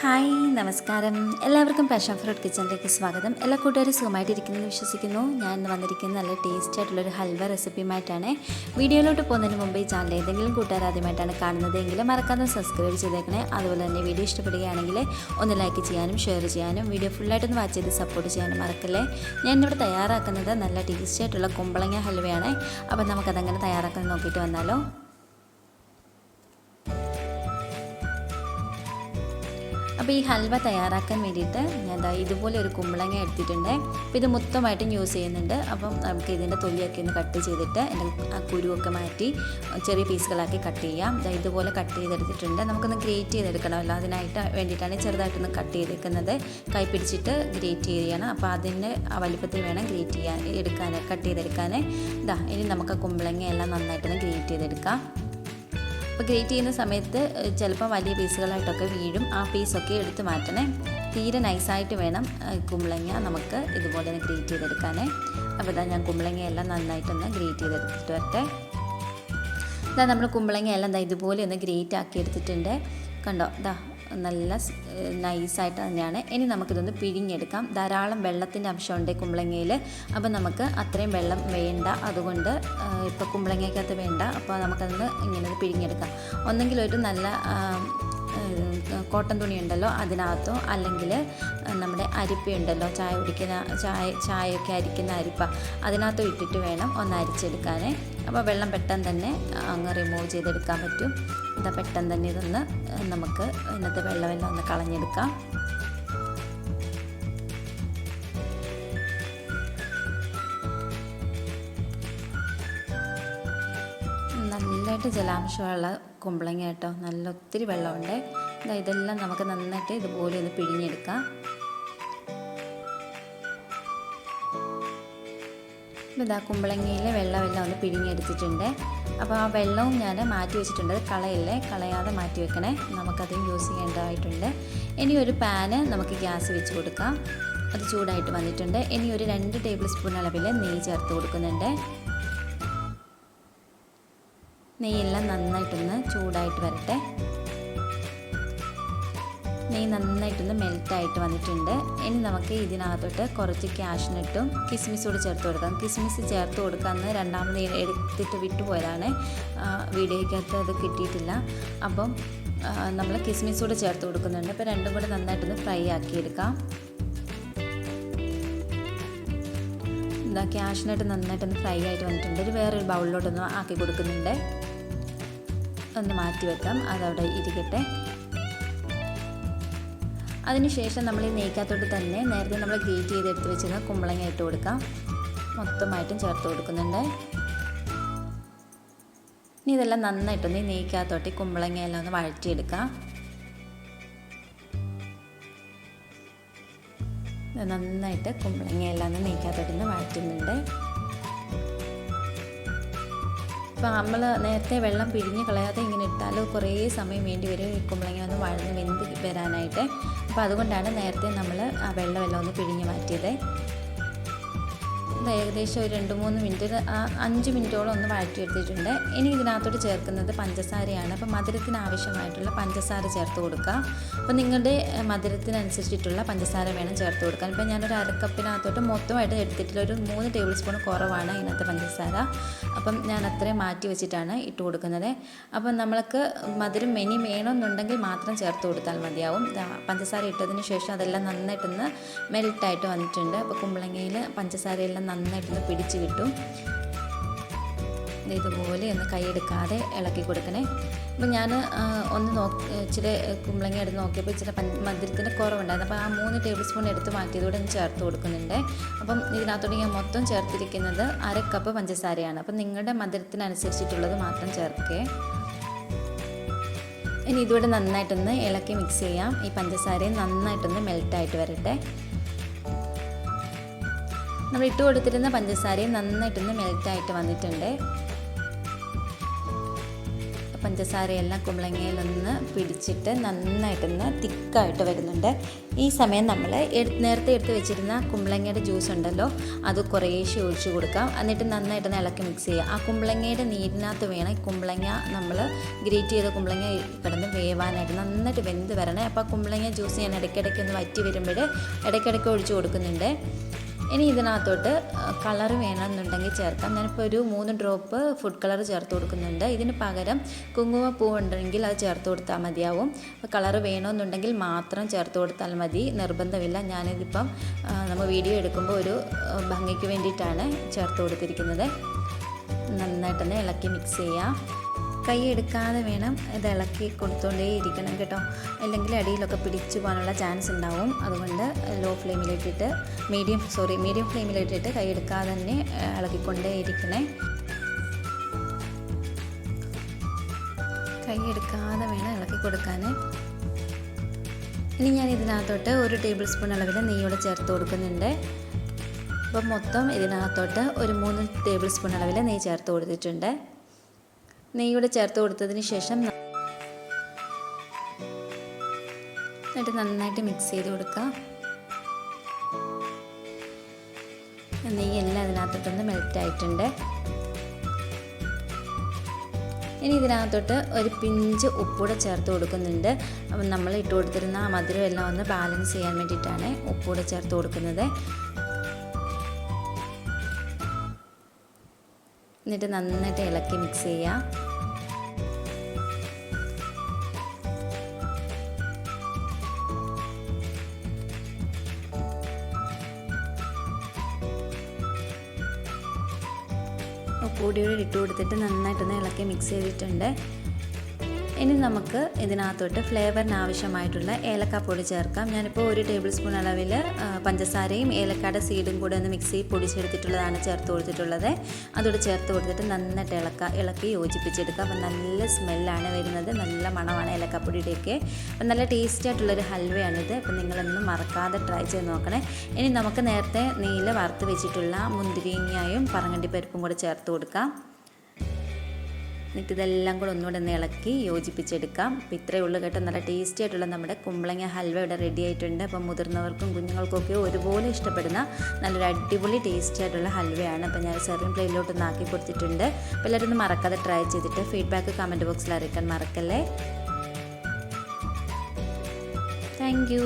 Hi നമസ്കാരം. എല്ലാവർക്കും passion fruit കിച്ചണിലേക്ക് സ്വാഗതം. എല്ലാ കൂട്ടുകാരും സുഖമായിട്ടിരിക്കുന്നെന്ന് വിശ്വസിക്കുന്നു. ഞാൻ ഇന്ന് വന്നിരിക്കുന്നത് നല്ല ടേസ്റ്റി ആയിട്ടുള്ളൊരു ഹൽവ റെസിപ്പിയുമായിട്ടാണ് വീഡിയോയിലോട്ട് പോകുന്നതിന് മുമ്പ് ഈ ചാനൽ ഏതെങ്കിലും കൂട്ടുകാർ ആദ്യമായിട്ടാണ് കാണുന്നത് എങ്കിൽ മറക്കാതെ സബ്സ്ക്രൈബ് ചെയ്തേക്കണേ. അതുപോലെ തന്നെ വീഡിയോ ഇഷ്ടപ്പെടുകയാണെങ്കിൽ ഒന്ന് ലൈക്ക് ചെയ്യാനും ഷെയർ ചെയ്യാനും വീഡിയോ ഫുള്ളായിട്ടൊന്ന് വാച്ച് ചെയ്ത് സപ്പോർട്ട് ചെയ്യാനും മറക്കല്ലേ? ഞാൻ ഇവിടെ തയ്യാറാക്കുന്നത് നല്ല ടേസ്റ്റി ആയിട്ടുള്ള കുമ്പളങ്ങ ഹൽവയാണ്. അപ്പോൾ നമുക്കതങ്ങനെ തയ്യാറാക്കാൻ നോക്കിയിട്ട് വന്നാലോ? അപ്പോൾ ഈ ഹൽവ തയ്യാറാക്കാൻ വേണ്ടിയിട്ട് ഞാൻ ഇതുപോലെ ഒരു കുമ്പളങ്ങ എടുത്തിട്ടുണ്ട്. അപ്പോൾ ഇത് മൊത്തമായിട്ടും യൂസ് ചെയ്യുന്നുണ്ട്. അപ്പം നമുക്ക് ഇതിന്റെ തൊലിയൊക്കെ ഒന്ന് കട്ട് ചെയ്തിട്ട് എന്റെ ആ കുരുവൊക്കെ മാറ്റി ചെറിയ പീസുകളാക്കി കട്ട് ചെയ്യാം. ഇതാ ഇതുപോലെ കട്ട് ചെയ്തെടുത്തിട്ടുണ്ട്. നമുക്കൊന്ന് ഗ്രേറ്റ് ചെയ്തെടുക്കണമല്ലോ അതിനായിട്ട് വേണ്ടിയിട്ടാണ് ചെറുതായിട്ടൊന്ന് കട്ട് ചെയ്തേക്കുന്നത്. കൈ പിടിച്ചിട്ട് ഗ്രേറ്റ് ചെയ്യണം. അപ്പോൾ അതിന്റെ വലിപ്പത്തിൽ വേണം ഗ്രേറ്റ് ചെയ്യാൻ എടുക്കാൻ കട്ട് ചെയ്തെടുക്കാൻ ഇതാ ഇനി നമുക്ക് കുമ്പളങ്ങ എല്ലാം നന്നായിട്ടൊന്ന് ഗ്രേറ്റ് ചെയ്തെടുക്കാം. അപ്പോൾ ഗ്രേറ്റ് ചെയ്യുന്ന സമയത്ത് ചിലപ്പോൾ വലിയ പീസുകളായിട്ടൊക്കെ വീഴും. ആ പീസൊക്കെ എടുത്ത് മാറ്റണേ. തീരെ നൈസായിട്ട് വേണം കുമ്പളങ്ങ നമുക്ക് ഇതുപോലെ തന്നെ ഗ്രേറ്റ് ചെയ്തെടുക്കാനേ. അപ്പോൾ ഇതാ ഞാൻ കുമ്പളങ്ങയെല്ലാം നന്നായിട്ടൊന്ന് ഗ്രേറ്റ് ചെയ്തെടുത്തിട്ട് വരട്ടെ. ഇതാ നമ്മൾ കുമ്പളങ്ങയെല്ലാം ഇതാ ഇതുപോലെ ഒന്ന് ഗ്രേറ്റ് ആക്കി എടുത്തിട്ടുണ്ട്. കണ്ടോ? ഇതാ നല്ല നൈസായിട്ട് തന്നെയാണ് ഇനി നമുക്കിതൊന്ന് പിഴിഞ്ഞെടുക്കാം. ധാരാളം വെള്ളത്തിന്റെ അംശമുണ്ട് കുമ്പളങ്ങയിൽ അപ്പോൾ നമുക്ക് അത്രയും വെള്ളം വേണ്ട. അതുകൊണ്ട് ഇപ്പോൾ കുമ്പളങ്ങയ്ക്കകത്ത് വേണ്ട. അപ്പോൾ നമുക്കതൊന്ന് ഇങ്ങനെ പിഴിഞ്ഞെടുക്കാം. ഒന്നെങ്കിൽ ഒരു നല്ല കോട്ടൺ തുണി ഉണ്ടല്ലോ അതിനകത്തോ? അല്ലെങ്കിൽ നമ്മുടെ അരിപ്പ ഉണ്ടല്ലോ ചായ കുടിക്കുന്ന ചായ ചായയൊക്കെ അരിക്കുന്ന അരിപ്പ. അതിനകത്തോ ഇട്ടിട്ട് വേണം ഒന്ന് അരിച്ചെടുക്കാൻ അപ്പോൾ വെള്ളം പെട്ടെന്ന് തന്നെ അങ്ങ് റിമൂവ് ചെയ്തെടുക്കാൻ പറ്റും. ഇതാ പെട്ടെന്ന് തന്നെ ഇതൊന്ന് നമുക്ക് ഇന്നത്തെ വെള്ളമെല്ലാം ഒന്ന് കളഞ്ഞെടുക്കാം. നല്ലതായിട്ട് ജലാംശമുള്ള കുമ്പളങ്ങ കേട്ടോ. നല്ല ഒത്തിരി വെള്ളമുണ്ട്. ഇതെല്ലാം നമുക്ക് നന്നായിട്ട് ഇതുപോലെ ഒന്ന് പിഴിഞ്ഞെടുക്കാം. ഇതാ കുമ്പളങ്ങയിലെ വെള്ളമെല്ലാം ഒന്ന് പിഴിഞ്ഞെടുത്തിട്ടുണ്ട്. അപ്പോൾ ആ വെള്ളവും ഞാൻ മാറ്റി വെച്ചിട്ടുണ്ട്. കളയല്ലേ? കളയാതെ മാറ്റി വെക്കണേ. നമുക്കതും യൂസ് ചെയ്യേണ്ടതായിട്ടുണ്ട്. ഇനി ഒരു പാന് നമുക്ക് ഗ്യാസ് വെച്ച് കൊടുക്കാം. അത് ചൂടായിട്ട് വന്നിട്ടുണ്ട്. ഇനി ഒരു രണ്ട് ടേബിൾ സ്പൂൺ അളവിൽ നെയ്യ് ചേർത്ത് കൊടുക്കുന്നുണ്ട്. നെയ്യെല്ലാം നന്നായിട്ടൊന്ന് ചൂടായിട്ട് വരട്ടെ. നെയ്യ് നന്നായിട്ടൊന്ന് മെൽറ്റായിട്ട് വന്നിട്ടുണ്ട്. ഇനി നമുക്ക് ഇതിനകത്തോട്ട് കുറച്ച് ക്യാഷിനിട്ടും കിസ്മിസ് കൂടി ചേർത്ത് കൊടുക്കാം. കിസ്മിസ് ചേർത്ത് കൊടുക്കാമെന്ന് രണ്ടാമത് എടുത്തിട്ട് വിട്ടുപോയതാണ് വീഡിയോയ്ക്കകത്ത് അത് കിട്ടിയിട്ടില്ല. അപ്പം നമ്മൾ കിസ്മിസ് കൂടെ ചേർത്ത് കൊടുക്കുന്നുണ്ട്. അപ്പോൾ രണ്ടും കൂടെ നന്നായിട്ടൊന്ന് ഫ്രൈ ആക്കിയെടുക്കാം. എന്താ ക്യാഷിനായിട്ട് നന്നായിട്ടൊന്ന് ഫ്രൈ ആയിട്ട് വന്നിട്ടുണ്ട്. ഒരു വേറൊരു ബൗളിലോട്ടൊന്ന് ആക്കി കൊടുക്കുന്നുണ്ട്. ഒന്ന് മാറ്റി വെക്കാം. അതവിടെ ഇരിക്കട്ടെ. അതിനുശേഷം നമ്മൾ ഈ നെയ്ക്കകത്തോട്ട് തന്നെ നേരത്തെ നമ്മൾ ഗ്രേറ്റ് ചെയ്തെടുത്ത് വെച്ചിരുന്ന കുമ്പളങ്ങ ഇട്ട് കൊടുക്കാം. മൊത്തമായിട്ടും ചേർത്ത് കൊടുക്കുന്നുണ്ട്. ഇനി ഇതെല്ലാം നന്നായിട്ടൊന്ന് ഈ നെയ്ക്കകത്തോട്ട് കുമ്പളങ്ങയെല്ലാം ഒന്ന് വഴറ്റിയെടുക്കാം. നന്നായിട്ട് കുമ്പളങ്ങയെല്ലാം ഒന്ന് നെയ്ക്കകത്തോട്ട് അപ്പോൾ നമ്മൾ നേരത്തെ വെള്ളം പിഴിഞ്ഞ് കളയാതെ ഇങ്ങനെ ഇട്ടാൽ കുറേ സമയം വേണ്ടി വരും. ഈ ഒന്ന് വഴന്ന് വെന്ത് വരാനായിട്ട്. അപ്പോൾ അതുകൊണ്ടാണ് നേരത്തെ നമ്മൾ ആ വെള്ളമെല്ലാം ഒന്ന് പിഴിഞ്ഞ് മാറ്റിയത്. ഏകദേശം ഒരു രണ്ട് മൂന്ന് മിനിറ്റ് അഞ്ച് മിനിറ്റോളം ഒന്ന് വഴറ്റിയെടുത്തിട്ടുണ്ട്. ഇനി ഇതിനകത്തോട്ട് ചേർക്കുന്നത് പഞ്ചസാരയാണ്. അപ്പോൾ മധുരത്തിന് ആവശ്യമായിട്ടുള്ള പഞ്ചസാര ചേർത്ത് കൊടുക്കുക. അപ്പോൾ നിങ്ങളുടെ മധുരത്തിനനുസരിച്ചിട്ടുള്ള പഞ്ചസാര വേണം ചേർത്ത് കൊടുക്കാൻ. ഇപ്പോൾ ഞാനൊരു അരക്കപ്പിനകത്തോട്ട് മൊത്തമായിട്ട് എടുത്തിട്ടുള്ള ഒരു മൂന്ന് ടേബിൾ സ്പൂൺ കുറവാണ് ഇതിനകത്ത് പഞ്ചസാര. അപ്പം ഞാൻ അത്രയും മാറ്റി വെച്ചിട്ടാണ് ഇട്ട് കൊടുക്കുന്നത്. അപ്പം നമ്മൾക്ക് മധുരം മെനി വേണമെന്നുണ്ടെങ്കിൽ മാത്രം ചേർത്ത് കൊടുത്താൽ മതിയാവും. പഞ്ചസാര ഇട്ടതിന് ശേഷം അതെല്ലാം നന്നായിട്ടൊന്ന് മെൽട്ടായിട്ട് വന്നിട്ടുണ്ട്. അപ്പോൾ കുമ്പളങ്ങയിൽ പഞ്ചസാരയെല്ലാം നന്നായിട്ടൊന്ന് പിടിച്ച് കിട്ടും. ഇതുപോലെ ഒന്ന് കൈയെടുക്കാതെ ഇളക്കി കൊടുക്കണേ. അപ്പം ഞാൻ ഒന്ന് നോക്കി ഇച്ചിരി കുമ്പളങ്ങ എടുത്ത് നോക്കിയപ്പോൾ ഇച്ചിരി മധുരത്തിന്റെ കുറവുണ്ടായിരുന്നു. അപ്പോൾ ആ മൂന്ന് ടേബിൾ സ്പൂൺ എടുത്ത് മാറ്റിയതോടെ ഒന്ന് ചേർത്ത് കൊടുക്കുന്നുണ്ട്. അപ്പം ഇതിനകത്തോടെ ഞാൻ മൊത്തം ചേർത്തിരിക്കുന്നത് അര കപ്പ് പഞ്ചസാരയാണ്. അപ്പം നിങ്ങളുടെ മധുരത്തിനനുസരിച്ചിട്ടുള്ളത് മാത്രം ചേർക്കേ. ഇനി ഇതുകൂടെ നന്നായിട്ടൊന്ന് ഇളക്കി മിക്സ് ചെയ്യാം. ഈ പഞ്ചസാരയും നന്നായിട്ടൊന്ന് മെൽട്ടായിട്ട് വരട്ടെ. നമ്മൾ ഇട്ട് കൊടുത്തിരുന്ന പഞ്ചസാരയും നന്നായിട്ടൊന്ന് മെൽറ്റായിട്ട് വന്നിട്ടുണ്ട്. പഞ്ചസാരയെല്ലാം കുമ്പളങ്ങയിലൊന്ന് പിടിച്ചിട്ട് നന്നായിട്ടൊന്ന് തിക്കായിട്ട് വരുന്നുണ്ട്. ഈ സമയം നമ്മൾ നേരത്തെ എടുത്ത് വെച്ചിരുന്ന കുമ്പളങ്ങയുടെ ജ്യൂസ് ഉണ്ടല്ലോ അത് കുറേശ്ശെ ഒഴിച്ചു കൊടുക്കാം. എന്നിട്ട് നന്നായിട്ടൊന്ന് ഇളക്കി മിക്സ് ചെയ്യുക. ആ കുമ്പളങ്ങയുടെ നീരിനകത്ത് വേണം ഈ കുമ്പളങ്ങ നമ്മൾ ഗ്രേറ്റ് ചെയ്ത കുമ്പളങ്ങ കിടന്ന് വേവാനായിട്ട് നന്നായിട്ട് വെന്ത് വരണേ. അപ്പോൾ ആ കുമ്പളങ്ങ ജ്യൂസ് ഞാൻ ഇടയ്ക്കിടയ്ക്ക് ഒന്ന് വറ്റി വരുമ്പോൾ ഇടയ്ക്കിടയ്ക്ക് ഒഴിച്ചു കൊടുക്കുന്നുണ്ട്. ഇനി ഇതിനകത്തോട്ട് കളർ വേണമെന്നുണ്ടെങ്കിൽ ചേർക്കാം. ഞാനിപ്പോൾ ഒരു മൂന്ന് ഡ്രോപ്പ് ഫുഡ് കളർ ചേർത്ത് കൊടുക്കുന്നുണ്ട്. ഇതിന് പകരം കുങ്കുമപ്പൂ ഉണ്ടെങ്കിൽ അത് ചേർത്ത് കൊടുത്താൽ മതിയാവും. കളർ വേണമെന്നുണ്ടെങ്കിൽ മാത്രം ചേർത്ത് കൊടുത്താൽ മതി. നിർബന്ധമില്ല. ഞാനിതിപ്പം നമ്മൾ വീഡിയോ എടുക്കുമ്പോൾ ഒരു ഭംഗിക്ക് വേണ്ടിയിട്ടാണ് ചേർത്ത് കൊടുത്തിരിക്കുന്നത്. നന്നായിട്ടൊന്ന് ഇളക്കി മിക്സ് ചെയ്യാം. കൈ എടുക്കാതെ വേണം ഇത് ഇളക്കി കൊടുത്തുകൊണ്ടേ ഇരിക്കണം കേട്ടോ. അല്ലെങ്കിൽ അടിയിലൊക്കെ പിടിച്ചു പോകാനുള്ള ചാൻസ് ഉണ്ടാവും. അതുകൊണ്ട് ലോ ഫ്ലെയിമിലിട്ടിട്ട് മീഡിയം സോറി മീഡിയം ഫ്ലെയിമിലിട്ടിട്ട് കൈ എടുക്കാതെ തന്നെ ഇളക്കിക്കൊണ്ടേ ഇരിക്കണേ. കൈ എടുക്കാതെ വേണം ഇളക്കി കൊടുക്കാൻ ഇനി ഞാൻ ഇതിനകത്തോട്ട് ഒരു ടേബിൾ സ്പൂൺ അളവിൽ നെയ്യോടെ ചേർത്ത് കൊടുക്കുന്നുണ്ട്. അപ്പം മൊത്തം ഇതിനകത്തോട്ട് ഒരു മൂന്ന് ടേബിൾ സ്പൂൺ അളവിൽ നെയ്യ് ചേർത്ത് കൊടുത്തിട്ടുണ്ട്. നെയ്യൂടെ ചേർത്ത് കൊടുത്തതിന് ശേഷം എന്നിട്ട് നന്നായിട്ട് മിക്സ് ചെയ്ത് കൊടുക്കുക നെയ്യ് എല്ലാം അതിനകത്തോട്ടൊന്ന് മെൽറ്റ് ആയിട്ടുണ്ട്. ഇനി ഇതിനകത്തോട്ട് ഒരു പിഞ്ച് ഉപ്പൂടെ ചേർത്ത് കൊടുക്കുന്നുണ്ട്. അപ്പം നമ്മൾ ഇട്ട് കൊടുത്തിരുന്ന ആ മധുരം എല്ലാം ഒന്ന് ബാലൻസ് ചെയ്യാൻ വേണ്ടിയിട്ടാണ് ഉപ്പൂടെ ചേർത്ത് കൊടുക്കുന്നത്. എന്നിട്ട് നന്നായിട്ട് ഇളക്കി മിക്സ് ചെയ്യുക പൊടിയോടെ ഇട്ട് കൊടുത്തിട്ട് നന്നായിട്ടൊന്ന് ഇളക്കി മിക്സ് ചെയ്തിട്ടുണ്ട്. ഇനി നമുക്ക് ഇതിനകത്തോട്ട് ഫ്ലേവറിന് ആവശ്യമായിട്ടുള്ള ഏലക്കാപ്പൊടി ചേർക്കാം. ഞാനിപ്പോൾ ഒരു ടേബിൾ സ്പൂൺ അളവിൽ പഞ്ചസാരയും ഏലക്കായുടെ സീഡും കൂടെ ഒന്ന് മിക്സി പൊടിച്ചെടുത്തിട്ടുള്ളതാണ് ചേർത്ത് കൊടുത്തിട്ടുള്ളത്. അതോട് ചേർത്ത് കൊടുത്തിട്ട് നന്നായിട്ട് ഇളക്ക ഇളക്കി യോജിപ്പിച്ചെടുക്കുക. അപ്പം നല്ല സ്മെല്ലാണ് വരുന്നത്. നല്ല മണമാണ് ഏലക്കാപ്പൊടിയുടെയൊക്കെ. അപ്പം നല്ല ടേസ്റ്റി ആയിട്ടുള്ളൊരു ഹൽവയാണിത്. അപ്പം നിങ്ങളൊന്നും മറക്കാതെ ട്രൈ ചെയ്ത് നോക്കണേ. ഇനി നമുക്ക് നേരത്തെ നീല വറുത്ത് വെച്ചിട്ടുള്ള മുന്തിരിങ്ങയും പറങ്ങണ്ടി പരിപ്പും കൂടെ ചേർത്ത് കൊടുക്കാം. എന്നിട്ട് ഇതെല്ലാം കൂടെ ഒന്നുകൂടെ ഒന്ന് ഇളക്കി യോജിപ്പിച്ചെടുക്കാം. അപ്പോൾ ഇത്രയേ ഉള്ളൂ കേട്ടോ. നല്ല ടേസ്റ്റി ആയിട്ടുള്ള നമ്മുടെ കുമ്പളങ്ങ ഹൽവ ഇവിടെ റെഡി ആയിട്ടുണ്ട്. അപ്പം മുതിർന്നവർക്കും കുഞ്ഞുങ്ങൾക്കൊക്കെ ഒരുപോലെ ഇഷ്ടപ്പെടുന്ന നല്ലൊരു അടിപൊളി ടേസ്റ്റി ആയിട്ടുള്ള ഹൽവയാണ്. അപ്പോൾ ഞാൻ സെറിൻ പ്ലേറ്റിലോട്ട് ഒന്ന് ആക്കി കൊടുത്തിട്ടുണ്ട്. അപ്പോൾ എല്ലാവരും ഒന്ന് മറക്കാതെ ട്രൈ ചെയ്തിട്ട് ഫീഡ്ബാക്ക് കമന്റ് ബോക്സിൽ അറിയിക്കാൻ മറക്കല്ലേ? താങ്ക്